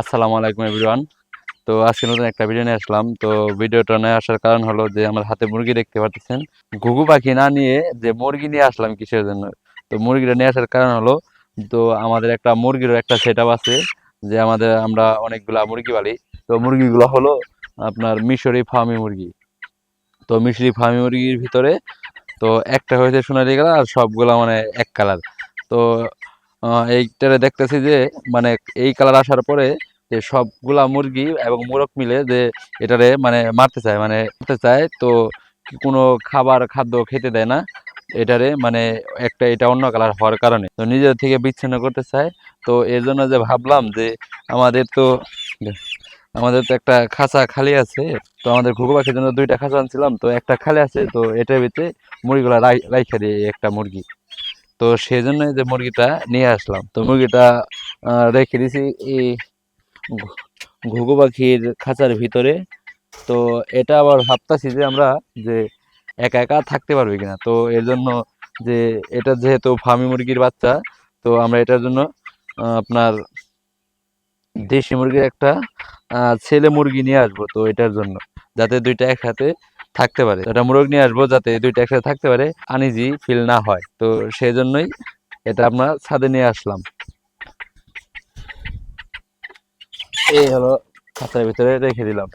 আসসালামু আলাইকুম এভরিওয়ান। তো আজকে নতুন একটা ভিডিও নিয়ে আসলাম। তো ভিডিওটা নিয়ে আসার কারণ হলো যে, আমার হাতে মুরগি দেখতে পাচ্ছেন। ঘুঘু পাখি না নিয়ে যে, মুরগি নিয়ে আসলাম কিসের জন্য? তো মুরগিটা নিয়ে আসার কারণ হলো, তো আমাদের একটা মুরগিরও একটা সেট আছে যে, আমাদের আমরা অনেকগুলা মুরগি পালি। তো মুরগিগুলো হলো আপনার মিশরি ফার্মি মুরগি। তো মিশরি ফার্মি মুরগির ভিতরে, তো একটা হয়েছে সোনালি কালার আর সবগুলা মানে এক কালার। তো এইটারে দেখতেছি যে মানে এই কালার আসার পরে যে সবগুলা মুরগি এবং মোরগ মিলে যে এটারে মানে মারতে চায় মানে মারতে চায়, তো কোনো খাবার খাদ্য খেতে দেয় না, এটারে মানে একটা এটা অন্য কালার হওয়ার কারণে। তো নিজের থেকে বিচ্ছিন্ন করতে চায়, তো এর জন্য যে ভাবলাম যে আমাদের তো আমাদের তো একটা খাঁচা খালি আছে, তো আমাদের ঘুঘু পাখির জন্য দুইটা খাঁচা আনছিলাম, তো একটা খালি আছে, তো এটার ভিতরে মুরগিগুলা রাই- রাইখা দিই একটা মুরগি। তো সেই জন্য যে মুরগিটা নিয়ে আসলাম, তো মুরগিটা রেখে দিয়েছি এই ঘুঘু পাখির খাঁচার ভিতরে। তো এটা আবার ভাবতাছি যে আমরা যে একা একা থাকতে পারবে কিনা। তো এর জন্য যে এটা যেহেতু ফার্মি মুরগির বাচ্চা, তো আমরা এটার জন্য আপনার দেশি মুরগির একটা ছেলে মুরগি নিয়ে আসব তো এটার জন্য। যাতে দুইটা একসাথে থাকতে পারে। এটা মুরগ নিয়ে আসব যাতে দুইটা একসাথে থাকতে পারে, আনিজি ফিল না হয়। তো সেই জন্যই এটা আমরা ছাদে নিয়ে আসলাম। এই হলো খাঁচার ভিতরে রেখে দিলাম।